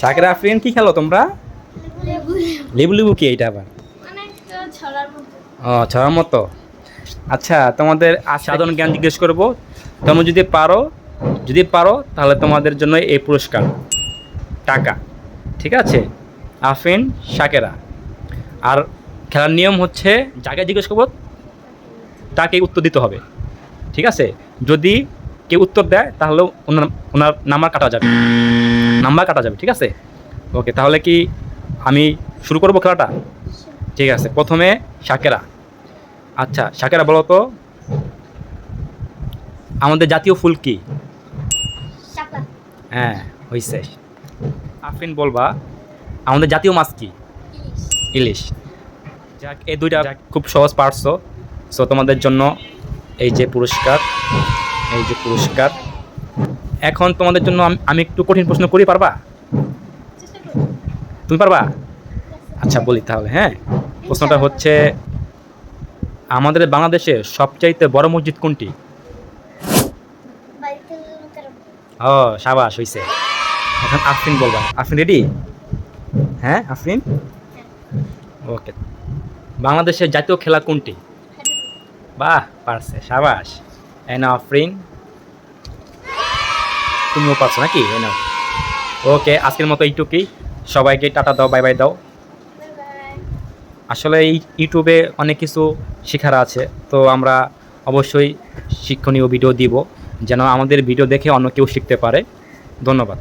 সাকেরা আফরিন কি খেলো তোমরা? লেবু লেবু। কি এইটা আবার? মতো। ও ছড়ার মতো। আচ্ছা তোমাদের সাধারণ জ্ঞান জিজ্ঞেস করব। তোমরা যদি পারো যদি পারো তাহলে তোমাদের জন্য এই পুরস্কার। টাকা। ঠিক আছে? আফিন শাকেরা আর খেলার নিয়ম হচ্ছে যাকে জিজ্ঞেস করব তাকে উত্তর দিতে হবে। ঠিক আছে? যদি কেউ উত্তর দেয় তাহলে ওনার ওনার নাম্বার কাটা যাবে। নাম্বার কাটা যাবে ঠিক আছে? ওকে তাহলে কি আমি শুরু করব খেলাটা? ঠিক আছে প্রথমে শাকেরা আচ্ছা শাকেরা বলো তো। আমাদের জাতীয় ফুল কি? হ্যাঁ হইছে। আফরিন বলবা। আমাদের জাতীয় মাছ কি? ইলিশ। ইলিশ। যাক এই দুইটা খুব সহজ পারছ। সো তোমাদের জন্য এই যে পুরস্কার। এই যে পুরস্কার। এখন তোমাদের জন্য আম- একটু কঠিন প্রশ্ন করি, পারবা? তুমি পারবা? আচ্ছা বলি তাহলে হ্যাঁ? প্রশ্নটা হচ্ছে, আমাদের বাংলাদেশে সবচাইতে বড় মসজিদ কোনটি? ও, সাবাস, হইছে। এখন আফরিন বলবা। আফরিন রেডি হ্যাঁ আফরিন? ওকে বাংলাদেশের জাতীয় খেলা কোনটি? বাহ, পারছে, সাবাস। আফরিন তুমিও পারছ নাকি? এনা ওকে আজকের মতো এইটুকুই। সবাইকে টাটা দাও বাই বাই দাও। আসলে এই ইউটিউবে অনেক কিছু শেখার আছে, তো আমরা অবশ্যই শিক্ষণীয় ভিডিও দিব, যেন আমাদের ভিডিও দেখে অন্য কেউ শিখতে পারে। ধন্যবাদ।